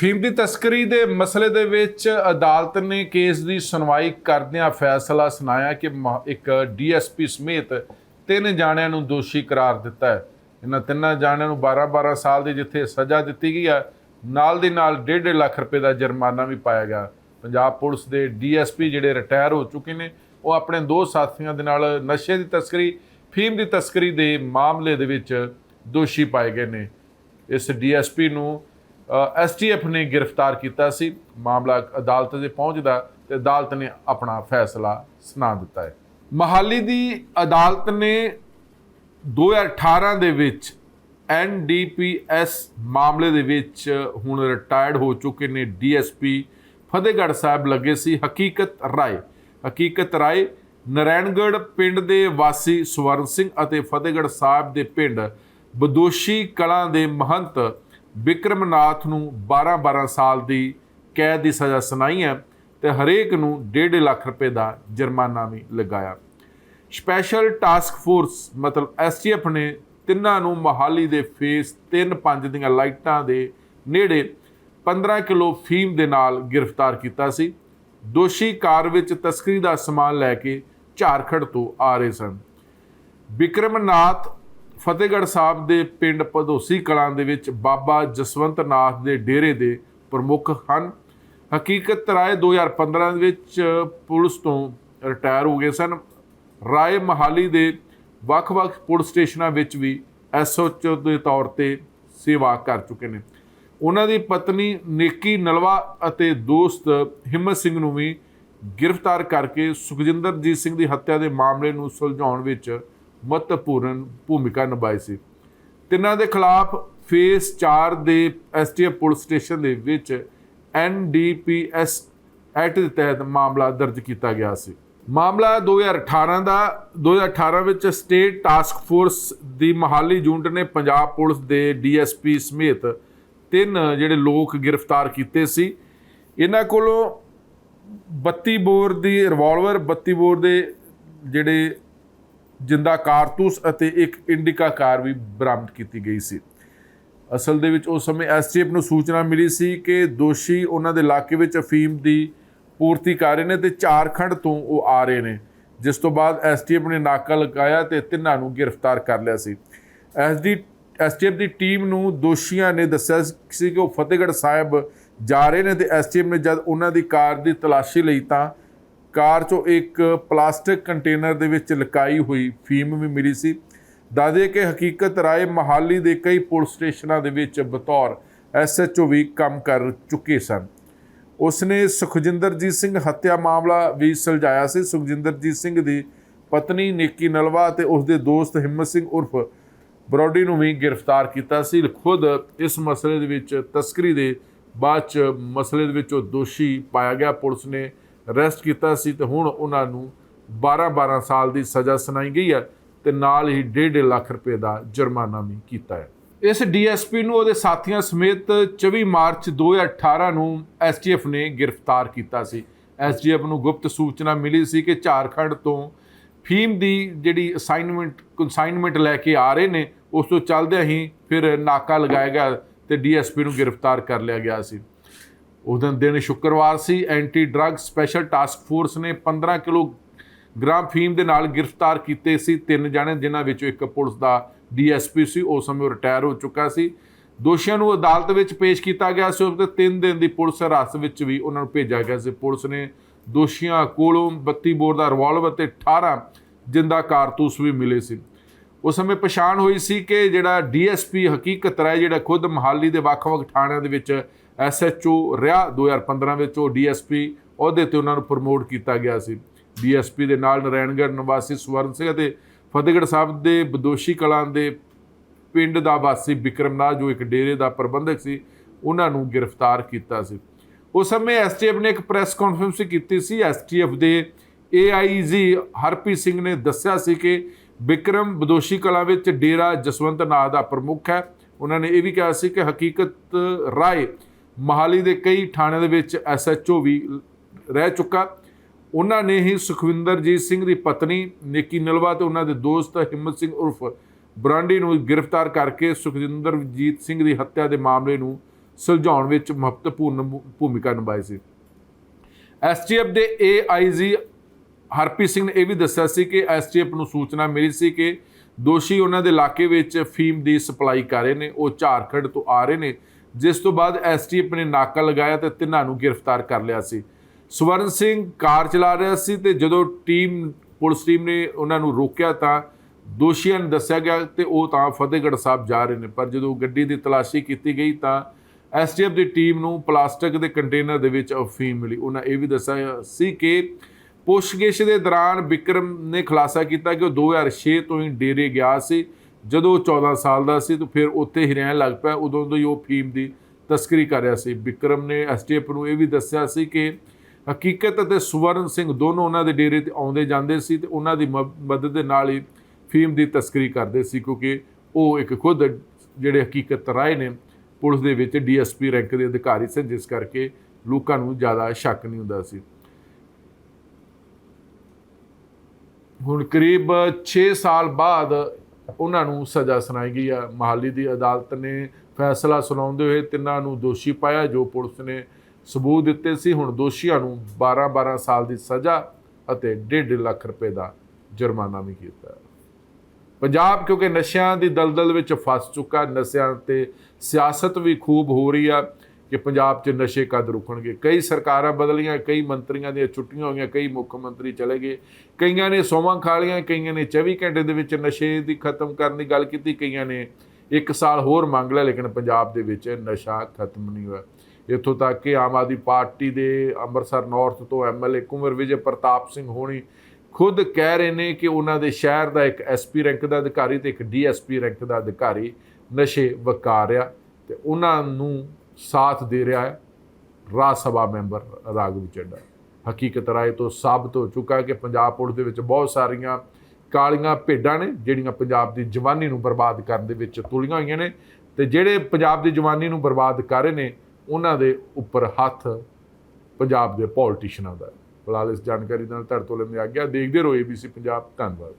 ਫੀਮ ਦੀ ਤਸਕਰੀ ਦੇ ਮਸਲੇ ਦੇ ਵਿੱਚ ਅਦਾਲਤ ਨੇ ਕੇਸ ਦੀ ਸੁਣਵਾਈ ਕਰਦਿਆਂ ਫੈਸਲਾ ਸੁਣਾਇਆ ਕਿ ਮ- ਇੱਕ ਡੀਐਸਪੀ ਸਮੇਤ ਤਿੰਨ ਜਾਣਿਆਂ ਨੂੰ ਦੋਸ਼ੀ ਕਰਾਰ ਦਿੱਤਾ ਹੈ। ਇਹਨਾਂ ਤਿੰਨਾਂ ਜਾਣਿਆਂ ਨੂੰ 12-12 ਸਾਲ ਦੀ ਜਿੱਥੇ ਸਜ਼ਾ ਦਿੱਤੀ ਗਈ ਹੈ, ਨਾਲ ਦੀ ਨਾਲ 1.5 ਲੱਖ ਰੁਪਏ ਦਾ ਜੁਰਮਾਨਾ ਵੀ ਪਾਇਆ ਗਿਆ। ਪੰਜਾਬ ਪੁਲਿਸ ਦੇ ਡੀਐਸਪੀ ਜਿਹੜੇ ਰਿਟਾਇਰ ਹੋ ਚੁੱਕੇ ਨੇ, ਉਹ ਆਪਣੇ ਦੋ ਸਾਥੀਆਂ ਦੇ ਨਾਲ ਨਸ਼ੇ ਦੀ ਤਸਕਰੀ, ਫੀਮ ਦੀ ਤਸਕਰੀ ਦੇ ਮਾਮਲੇ ਦੇ ਵਿੱਚ ਦੋਸ਼ੀ ਪਾਏ ਗਏ ਨੇ। ਇਸ ਡੀਐਸਪੀ ਨੂੰ ਐਸਟੀਐਫ ਨੇ ਗ੍ਰਿਫਤਾਰ ਕੀਤਾ ਸੀ। ਮਾਮਲਾ ਅਦਾਲਤ ਦੇ ਪਹੁੰਚਦਾ ਤੇ ਅਦਾਲਤ ਨੇ ਆਪਣਾ ਫੈਸਲਾ ਸੁਣਾ ਦਿੱਤਾ ਹੈ। ਮਹਾਲੀ ਦੀ ਅਦਾਲਤ ਨੇ 2018 ਦੇ ਵਿੱਚ ਐਨਡੀਪੀਐਸ ਮਾਮਲੇ ਦੇ ਵਿੱਚ ਹੁਣ ਰਿਟਾਇਰਡ ਹੋ ਚੁੱਕੇ ਨੇ। ਡੀਐਸਪੀ ਫਤਿਹਗੜ੍ਹ ਸਾਹਿਬ ਲੱਗੇ ਸੀ। ਹਕੀਕਤ ਰਾਏ ਹਕੀਕਤ ਰਾਏ, ਨਰੈਣਗੜ੍ਹ ਪਿੰਡ ਦੇ ਵਾਸੀ ਸਵਰਨ ਸਿੰਘ ਅਤੇ ਫਤਿਹਗੜ੍ਹ ਸਾਹਿਬ ਦੇ ਪਿੰਡ ਬਦੋਸ਼ੀ ਕਲਾਂ ਦੇ ਮਹੰਤ ਵਿਕਰਮਨਾਥ ਨੂੰ 12-12 ਸਾਲ ਦੀ ਕੈਦ ਦੀ ਸਜ਼ਾ ਸੁਣਾਈ ਹੈ ਤੇ ਹਰੇਕ ਨੂੰ 1.5 ਲੱਖ ਰੁਪਏ ਦਾ ਜੁਰਮਾਨਾ ਵੀ ਲਗਾਇਆ। ਸਪੈਸ਼ਲ ਟਾਸਕ ਫੋਰਸ, ਮਤਲਬ ਐਸਟੀਐਫ ਨੇ ਤਿੰਨਾਂ ਨੂੰ ਮਹਾਲੀ ਦੇ ਫੇਸ 3-5 ਦੀਆਂ ਲਾਈਟਾਂ ਦੇ ਨੇੜੇ 15 ਕਿਲੋ ਫੀਮ ਦੇ ਨਾਲ ਗ੍ਰਿਫਤਾਰ ਕੀਤਾ ਸੀ। ਦੋਸ਼ੀ ਕਾਰ ਵਿੱਚ ਤਸਕਰੀ ਦਾ ਸਮਾਨ ਲੈ ਕੇ ਝਾਰਖੰਡ ਤੋਂ ਆ ਰਹੇ ਸਨ। ਵਿਕਰਮਨਾਥ ਫਤਿਹਗੜ੍ਹ ਸਾਹਿਬ ਦੇ ਪਿੰਡ ਪਧੋਸੀ ਕਲਾਂ ਦੇ ਵਿੱਚ ਬਾਬਾ ਜਸਵੰਤ ਨਾਥ ਦੇ ਡੇਰੇ ਦੇ ਪ੍ਰਮੁੱਖ ਹਨ। ਹਕੀਕਤ ਰਾਏ 2015 ਦੇ ਵਿੱਚ ਪੁਲਿਸ ਤੋਂ ਰਿਟਾਇਰ ਹੋ ਗਏ ਸਨ। ਰਾਏ ਮਹਾਲੀ ਦੇ ਵੱਖ-ਵੱਖ ਪੁਲਿਸ ਸਟੇਸ਼ਨਾਂ ਵਿੱਚ ਵੀ ਐਸਓਚਓ ਦੇ ਤੌਰ ਤੇ ਸੇਵਾ ਕਰ ਚੁੱਕੇ ਨੇ। ਉਹਨਾਂ ਦੀ ਪਤਨੀ ਨੇਕੀ ਨਲਵਾ ਅਤੇ ਦੋਸਤ ਹਿੰਮਤ ਸਿੰਘ ਨੂੰ ਵੀ ਗ੍ਰਿਫਤਾਰ ਕਰਕੇ ਸੁਖਜਿੰਦਰਜੀਤ ਸਿੰਘ ਦੀ ਹੱਤਿਆ ਦੇ ਮਾਮਲੇ ਨੂੰ ਸੁਲਝਾਉਣ ਵਿੱਚ ਮਹੱਤਵਪੂਰਨ ਭੂਮਿਕਾ ਨਿਭਾਈ ਸੀ। ਤਿੰਨਾਂ ਦੇ ਖਿਲਾਫ ਫੇਸ 4 ਦੇ ਐਸਟੀਐਫ ਪੁਲਿਸ ਸਟੇਸ਼ਨ ਦੇ ਵਿੱਚ ਐਨਡੀਪੀਐਸ ਐਕਟ ਦੇ ਤਹਿਤ ਮਾਮਲਾ ਦਰਜ ਕੀਤਾ ਗਿਆ ਸੀ। ਮਾਮਲਾ 2018 ਦਾ 2018 ਵਿੱਚ ਸਟੇਟ ਟਾਸਕ ਫੋਰਸ ਦੀ ਮਹਾਲੀ ਯੂਨਿਟ ਨੇ ਪੰਜਾਬ ਪੁਲਿਸ ਦੇ ਡੀਐਸਪੀ ਸਮੇਤ ਤਿੰਨ ਜਿਹੜੇ ਲੋਕ ਗ੍ਰਿਫਤਾਰ ਕੀਤੇ ਸੀ। ਇਹਨਾਂ ਕੋਲੋਂ 32 ਬੋਰ ਦੀ ਰਿਵਾਲਵਰ 32 ਬੋਰ ਦੇ ਜਿਹੜੇ ਜਿੰਦਾ ਕਾਰਤੂਸ ਅਤੇ ਇੱਕ ਇੰਡਿਕਾ ਕਾਰ ਵੀ ਬਰਾਮਦ ਕੀਤੀ ਗਈ ਸੀ। ਅਸਲ ਦੇ ਵਿੱਚ ਉਸ ਸਮੇਂ ਐਸਟੀਐਫ ਨੂੰ ਸੂਚਨਾ ਮਿਲੀ ਸੀ ਕਿ ਦੋਸ਼ੀ ਉਹਨਾਂ ਦੇ ਇਲਾਕੇ ਵਿੱਚ ਅਫੀਮ ਦੀ ਪੂਰਤੀ ਕਰ ਰਹੇ ਨੇ ਤੇ ਝਾਰਖੰਡ ਤੋਂ ਉਹ ਆ ਰਹੇ ਨੇ। ਜਿਸ ਤੋਂ ਬਾਅਦ ਐਸਟੀਐਫ ਨੇ ਨਾਕਾ ਲਗਾਇਆ ਤੇ ਤਿੰਨਾਂ ਨੂੰ ਗ੍ਰਿਫਤਾਰ ਕਰ ਲਿਆ ਸੀ। ਐਸਡੀ ਐਸਟੀਐਫ ਦੀ ਟੀਮ ਨੂੰ ਦੋਸ਼ੀਆਂ ਨੇ ਦੱਸਿਆ ਸੀ ਕਿ ਉਹ ਫਤਿਹਗੜ੍ਹ ਸਾਹਿਬ ਜਾ ਰਹੇ ਨੇ ਤੇ ਐਸਟੀਐਫ ਨੇ ਜਦ ਉਹਨਾਂ ਦੀ ਕਾਰ ਦੀ ਤਲਾਸ਼ੀ ਲਈ ਤਾਂ ਕਾਰ 'ਚੋਂ ਇੱਕ ਪਲਾਸਟਿਕ ਕੰਟੇਨਰ ਦੇ ਵਿੱਚ ਲਕਾਈ ਹੋਈ ਫੀਮ ਵੀ ਮਿਲੀ ਸੀ। ਦੱਸਦੇ ਕਿ ਹਕੀਕਤ ਰਾਏ ਮਹਾਲੀ ਦੇ ਕਈ ਪੁਲਿਸ ਸਟੇਸ਼ਨਾਂ ਦੇ ਵਿੱਚ ਬਤੌਰ ਐਸਐਚਓ ਵੀ ਕੰਮ ਕਰ ਚੁੱਕੇ ਸਨ। ਉਸਨੇ ਸੁਖਜਿੰਦਰਜੀਤ ਸਿੰਘ ਹੱਤਿਆ ਮਾਮਲਾ ਵੀ ਸੁਲਝਾਇਆ ਸੀ। ਸੁਖਜਿੰਦਰਜੀਤ ਸਿੰਘ ਦੀ ਪਤਨੀ ਨੇਕੀ ਨਲਵਾ ਤੇ ਉਸਦੇ ਦੋਸਤ ਹਿੰਮਤ ਸਿੰਘ ਉਰਫ ਬਰੋਡੀ ਨੂੰ ਵੀ ਗ੍ਰਿਫਤਾਰ ਕੀਤਾ ਸੀ। ਖੁਦ ਇਸ ਮਸਲੇ ਦੇ ਵਿੱਚ ਤਸਕਰੀ ਦੇ ਬਾਅਦ ਚ ਮਸਲੇ ਦੇ ਵਿੱਚ ਉਹ ਦੋਸ਼ੀ ਪਾਇਆ ਗਿਆ। ਪੁਲਿਸ ਨੇ ਅਰੈਸਟ ਕੀਤਾ ਸੀ ਤੇ ਹੁਣ ਉਹਨਾਂ ਨੂੰ 12-12 ਸਾਲ ਦੀ ਸਜ਼ਾ ਸੁਣਾਈ ਗਈ ਹੈ ਤੇ ਨਾਲ ਹੀ 1.5 ਲੱਖ ਰੁਪਏ ਦਾ ਜੁਰਮਾਨਾ ਵੀ ਕੀਤਾ ਹੈ। ਇਸ ਡੀਐਸਪੀ ਨੂੰ ਉਹਦੇ ਸਾਥੀਆਂ ਸਮੇਤ 24 ਮਾਰਚ 2018 ਨੂੰ ਐਸਟੀਐਫ ਨੇ ਗ੍ਰਿਫਤਾਰ ਕੀਤਾ ਸੀ। ਐਸਟੀਐਫ ਨੂੰ ਗੁਪਤ ਸੂਚਨਾ ਮਿਲੀ ਸੀ ਕਿ ਝਾਰਖੰਡ ਤੋਂ ਫੀਮ ਦੀ ਜਿਹੜੀ ਅਸਾਈਨਮੈਂਟ ਕਨਸਾਈਨਮੈਂਟ ਲੈ ਕੇ ਆ ਰਹੇ ਨੇ, ਉਸ ਤੋਂ ਚੱਲਦਿਆਂ ਹੀ ਫਿਰ ਨਾਕਾ ਲਗਾਇਆ ਗਿਆ ਤੇ ਡੀਐਸਪੀ ਨੂੰ ਗ੍ਰਿਫਤਾਰ ਕਰ ਲਿਆ ਗਿਆ ਸੀ। ਉਸ ਦਿਨ ਦਿਨ ਸ਼ੁੱਕਰਵਾਰ ਸੀ anti drug special task force ਨੇ 15 ਕਿਲੋ ਗ੍ਰਾਮ ਫੀਮ ਦੇ ਨਾਲ ਗ੍ਰਿਫਤਾਰ ਕੀਤੇ ਸੀ। ਤਿੰਨ ਜਣੇ ਜਿਨ੍ਹਾਂ ਵਿੱਚੋਂ ਇੱਕ ਪੁਲਿਸ ਦਾ ਡੀਐਸਪੀ ਸੀ ਉਸ ਸਮੇਂ ਉਹ ਰਿਟਾਇਰ ਹੋ ਚੁੱਕਾ ਸੀ। ਦੋਸ਼ੀਆਂ ਨੂੰ ਅਦਾਲਤ ਵਿੱਚ ਪੇਸ਼ ਕੀਤਾ ਗਿਆ ਸੀ ਉਸਦੇ ਤੇ 3 ਦਿਨ ਦੀ ਪੁਲਿਸ ਹਿਰਾਸਤ ਵਿੱਚ ਵੀ ਉਹਨਾਂ ਨੂੰ ਭੇਜਿਆ ਗਿਆ ਸੀ। ਪੁਲਿਸ ਨੇ ਦੋਸ਼ੀਆਂ ਕੋਲੋਂ 32 ਬੋਰ ਦਾ ਰਿਵਾਲਵਰ ਤੇ 18 ਜਿੰਦਾ ਕਾਰਤੂਸ ਵੀ ਮਿਲੇ ਸੀ। ਉਸ ਸਮੇਂ ਪਛਾਣ ਹੋਈ ਸੀ ਕਿ ਜਿਹੜਾ ਡੀਐਸਪੀ ਹਕੀਕਤ ਰਾਏ, ਜਿਹੜਾ ਖੁਦ ਮਹਾਲੀ ਦੇ ਵੱਖ-ਵੱਖ ਥਾਣਿਆਂ ਦੇ ਵਿੱਚ ਐਸਐਚਓ ਰਿਹਾ 2015 ਵਿੱਚ ਉਹ ਡੀਐਸਪੀ ਅਹੁਦੇ ਤੇ ਉਹਨਾਂ ਨੂੰ ਪ੍ਰਮੋਟ ਕੀਤਾ ਗਿਆ ਸੀ। ਡੀਐਸਪੀ ਦੇ ਨਾਲ ਨਰੈਣਗੜ੍ਹ ਨਿਵਾਸੀ ਸਵਰਨ ਸਿੰਘ ਅਤੇ ਫਤਿਹਗੜ੍ਹ ਸਾਹਿਬ ਦੇ ਬਦੋਸ਼ੀ ਕਲਾਂ ਦੇ ਪਿੰਡ ਦਾ ਵਾਸੀ ਵਿਕਰਮਨਾਥ ਜੋ ਇੱਕ ਡੇਰੇ ਦਾ ਪ੍ਰਬੰਧਕ ਸੀ, ਉਹਨਾਂ ਨੂੰ ਗ੍ਰਿਫਤਾਰ ਕੀਤਾ ਸੀ। ਉਸ ਸਮੇਂ ਐਸਟੀਐਫ ਨੇ ਇੱਕ ਪ੍ਰੈਸ ਕਾਨਫਰੰਸ ਕੀਤੀ ਸੀ। ਐਸਟੀਐਫ ਦੇ ਏਆਈਜੀ ਹਰਪ੍ਰੀਤ ਸਿੰਘ ਨੇ ਦੱਸਿਆ ਸੀ ਕਿ ਵਿਕਰਮ ਬਦੋਸ਼ੀ ਕਲਾਂ ਵਿੱਚ ਡੇਰਾ ਜਸਵੰਤ ਨਾਥ ਦਾ ਪ੍ਰਮੁੱਖ ਹੈ। ਉਹਨਾਂ ਨੇ ਇਹ ਵੀ ਕਿਹਾ ਸੀ ਕਿ ਹਕੀਕਤ ਰਾਏ ਮਹਾਲੀ ਦੇ ਕਈ ਥਾਣਿਆਂ ਦੇ ਵਿੱਚ ਐਸਐਚਓ ਵੀ ਰਹਿ ਚੁੱਕਾ। ਉਹਨਾਂ ਨੇ ਹੀ ਸੁਖਵਿੰਦਰਜੀਤ ਸਿੰਘ ਦੀ ਪਤਨੀ, ਨੇਕੀ ਨਲਵਾ ਤੇ ਉਹਨਾਂ ਦੇ ਦੋਸਤ ਹਿੰਮਤ ਸਿੰਘ ਉਰਫ ਬਰਾਂਡੀ ਨੂੰ ਗ੍ਰਿਫਤਾਰ ਕਰਕੇ ਸੁਖਜਿੰਦਰਜੀਤ ਸਿੰਘ ਦੀ ਹੱਤਿਆ ਦੇ ਮਾਮਲੇ ਨੂੰ ਸੁਲਝਾਉਣ ਵਿੱਚ ਮਹੱਤਵਪੂਰਨ ਭੂਮਿਕਾ ਨਿਭਾਈ ਸੀ। ਐਸਟੀਐਫ ਦੇ ਏਆਈਜੀ ਹਰਪ੍ਰੀਤ ਸਿੰਘ ਨੇ ਇਹ ਵੀ ਦੱਸਿਆ ਸੀ ਕਿ ਐਸਟੀਐਫ ਨੂੰ ਸੂਚਨਾ ਮਿਲੀ ਸੀ ਕਿ ਦੋਸ਼ੀ ਉਹਨਾਂ ਦੇ ਇਲਾਕੇ ਵਿੱਚ ਫੀਮ ਦੀ ਸਪਲਾਈ ਕਰ ਰਹੇ ਨੇ, ਉਹ ਝਾਰਖੰਡ ਤੋਂ ਆ ਰਹੇ ਨੇ। ਜਿਸ ਤੋਂ ਬਾਅਦ ਐਸਟੀਐਫ ਨੇ ਨਾਕਾ ਲਗਾਇਆ ਤੇ ਤਿੰਨਾਂ ਨੂੰ ਗ੍ਰਿਫਤਾਰ ਕਰ ਲਿਆ ਸੀ। ਸਵਰਨ ਸਿੰਘ ਕਾਰ ਚਲਾ ਰਿਹਾ ਸੀ ਤੇ ਜਦੋਂ ਟੀਮ, ਪੁਲਿਸ ਟੀਮ ਨੇ ਉਹਨਾਂ ਨੂੰ ਰੋਕਿਆ ਤਾਂ ਦੋਸ਼ੀਆਂ ਨੂੰ ਦੱਸਿਆ ਗਿਆ ਤੇ ਉਹ ਤਾਂ ਫਤਿਹਗੜ੍ਹ ਸਾਹਿਬ ਜਾ ਰਹੇ ਨੇ। ਪਰ ਜਦੋਂ ਗੱਡੀ ਦੀ ਤਲਾਸ਼ੀ ਕੀਤੀ ਗਈ ਤਾਂ ਐਸਟੀਐਫ ਦੀ ਟੀਮ ਨੂੰ ਪਲਾਸਟਿਕ ਦੇ ਕੰਟੇਨਰ ਦੇ ਵਿੱਚ ਅਫੀਮ ਮਿਲੀ। ਉਹਨਾਂ ਇਹ ਵੀ ਦੱਸਿਆ ਸੀ ਕਿ ਪੁੱਛਗਿੱਛ ਦੇ ਦੌਰਾਨ ਵਿਕਰਮ ਨੇ ਖੁਲਾਸਾ ਕੀਤਾ ਕਿ ਉਹ 2006 ਤੋਂ ਹੀ ਡੇਰੇ ਗਿਆ ਸੀ। ਜਦੋਂ ਉਹ 14 ਸਾਲ ਦਾ ਸੀ ਤਾਂ ਫਿਰ ਉੱਥੇ ਹੀ ਰਹਿਣ ਲੱਗ ਪਿਆ। ਉਦੋਂ ਤੋਂ ਹੀ ਉਹ ਫੀਮ ਦੀ ਤਸਕਰੀ ਕਰ ਰਿਹਾ ਸੀ। ਵਿਕਰਮ ਨੇ ਐਸਟੀਐਫ ਨੂੰ ਇਹ ਵੀ ਦੱਸਿਆ ਸੀ ਕਿ ਹਕੀਕਤ ਅਤੇ ਸੁਵਰਨ ਸਿੰਘ ਦੋਨੋਂ ਉਹਨਾਂ ਦੇ ਡੇਰੇ ਤੇ ਆਉਂਦੇ ਜਾਂਦੇ ਸੀ ਤੇ ਉਹਨਾਂ ਦੀ ਮ- ਮਦਦ ਦੇ ਨਾਲ ਹੀ ਫੀਮ ਦੀ ਤਸਕਰੀ ਕਰਦੇ ਸੀ ਕਿਉਂਕਿ ਉਹ ਇੱਕ ਖੁਦ ਜਿਹੜੇ ਹਕੀਕਤ ਰਾਏ ਨੇ, ਪੁਲਿਸ ਦੇ ਵਿੱਚ ਡੀਐਸਪੀ ਰੈਂਕ ਦੇ ਅਧਿਕਾਰੀ ਸਨ, ਜਿਸ ਕਰਕੇ ਲੋਕਾਂ ਨੂੰ ਜ਼ਿਆਦਾ ਸ਼ੱਕ ਨਹੀਂ ਹੁੰਦਾ ਸੀ। ਹੁਣ ਕਰੀਬ 6 ਸਾਲ ਬਾਅਦ ਉਹਨਾਂ ਨੂੰ ਸਜ਼ਾ ਸੁਣਾਈ ਗਈ ਆ। ਮਹਾਲੀ ਦੀ ਅਦਾਲਤ ਨੇ ਫੈਸਲਾ ਸੁਣਾਉਂਦੇ ਹੋਏ ਤਿੰਨਾਂ ਨੂੰ ਦੋਸ਼ੀ ਪਾਇਆ, ਜੋ ਪੁਲਿਸ ਨੇ ਸਬੂਤ ਦਿੱਤੇ ਸੀ। ਹੁਣ ਦੋਸ਼ੀਆਂ ਨੂੰ 12-12 ਸਾਲ ਦੀ ਸਜ਼ਾ ਅਤੇ 1.5 ਲੱਖ ਰੁਪਏ ਦਾ ਜੁਰਮਾਨਾ ਵੀ ਕੀਤਾ ਪੰਜਾਬ, ਕਿਉਂਕਿ ਨਸ਼ਿਆਂ ਦੀ ਦਲਦਲ ਵਿੱਚ ਫਸ ਚੁੱਕਾ, ਨਸ਼ਿਆਂ ਤੇ ਸਿਆਸਤ ਵੀ ਖੂਬ ਹੋ ਰਹੀ ਆ। ਕਿ ਪੰਜਾਬ 'ਚ ਨਸ਼ੇ ਕਦ ਰੁਕਣਗੇ? ਕਈ ਸਰਕਾਰਾਂ ਬਦਲੀਆਂ, ਕਈ ਮੰਤਰੀਆਂ ਦੀਆਂ ਛੁੱਟੀਆਂ ਹੋਈਆਂ, ਕਈ ਮੁੱਖ ਮੰਤਰੀ ਚਲੇ ਗਏ। ਕਈਆਂ ਨੇ ਸੋਵਾਂ ਖਾ ਲਈਆਂ, ਕਈਆਂ ਨੇ 24 ਘੰਟੇ ਦੇ ਵਿੱਚ ਨਸ਼ੇ ਦੀ ਖਤਮ ਕਰਨ ਦੀ ਗੱਲ ਕੀਤੀ, ਕਈਆਂ ਨੇ ਇੱਕ ਸਾਲ ਹੋਰ ਮੰਗ ਲਿਆ, ਲੇਕਿਨ ਪੰਜਾਬ ਦੇ ਵਿੱਚ ਨਸ਼ਾ ਖਤਮ ਨਹੀਂ ਹੋਇਆ। ਇੱਥੋਂ ਤੱਕ ਕਿ ਆਮ ਆਦਮੀ ਪਾਰਟੀ ਦੇ ਅੰਮ੍ਰਿਤਸਰ ਨਾਰਥ ਤੋਂ ਐਮਐਲਏ ਕੁੰਵਰ ਵਿਜੇ ਪ੍ਰਤਾਪ ਸਿੰਘ ਹੋਣੀ ਖੁਦ ਕਹਿ ਰਹੇ ਨੇ ਕਿ ਉਹਨਾਂ ਦੇ ਸ਼ਹਿਰ ਦਾ ਇੱਕ ਐਸਪੀ ਰੈਂਕ ਦਾ ਅਧਿਕਾਰੀ ਤੇ ਇੱਕ ਡੀਐਸਪੀ ਰੈਂਕ ਦਾ ਅਧਿਕਾਰੀ ਨਸ਼ੇ ਵਕਾ ਰਿਹਾ ਤੇ ਉਹਨਾਂ ਨੂੰ ਸਾਥ ਦੇ ਰਿਹਾ ਹੈ। ਰਾਜ ਸਭਾ ਮੈਂਬਰ ਰਾਘਵ ਚੱਡਾ ਹਕੀਕਤ ਰਾਏ ਤੋਂ ਸਾਬਤ ਹੋ ਚੁੱਕਾ ਕਿ ਪੰਜਾਬ ਪੁਲਿਸ ਦੇ ਵਿੱਚ ਬਹੁਤ ਸਾਰੀਆਂ ਕਾਲੀਆਂ ਭੇਡਾਂ ਨੇ, ਜਿਹੜੀਆਂ ਪੰਜਾਬ ਦੀ ਜਵਾਨੀ ਨੂੰ ਬਰਬਾਦ ਕਰਨ ਦੇ ਵਿੱਚ ਤੁਲੀਆਂ ਹੋਈਆਂ ਨੇ ਤੇ ਜਿਹੜੇ ਪੰਜਾਬ ਦੀ ਜਵਾਨੀ ਨੂੰ ਬਰਬਾਦ ਕਰ ਰਹੇ ਨੇ, ਉਹਨਾਂ ਦੇ ਉੱਪਰ ਹੱਥ ਪੰਜਾਬ ਦੇ ਪੋਲੀਟੀਸ਼ੀਅਨਾਂ ਦਾ ਫਿਲਹਾਲ ਇਸ ਜਾਣਕਾਰੀ ਨਾਲ ਧੜ ਤੋਂ ਲੈਂਦੇ ਆ ਗਿਆ ਦੇਖਦੇ ਰਹੋ ABC ਪੰਜਾਬ। ਧੰਨਵਾਦ।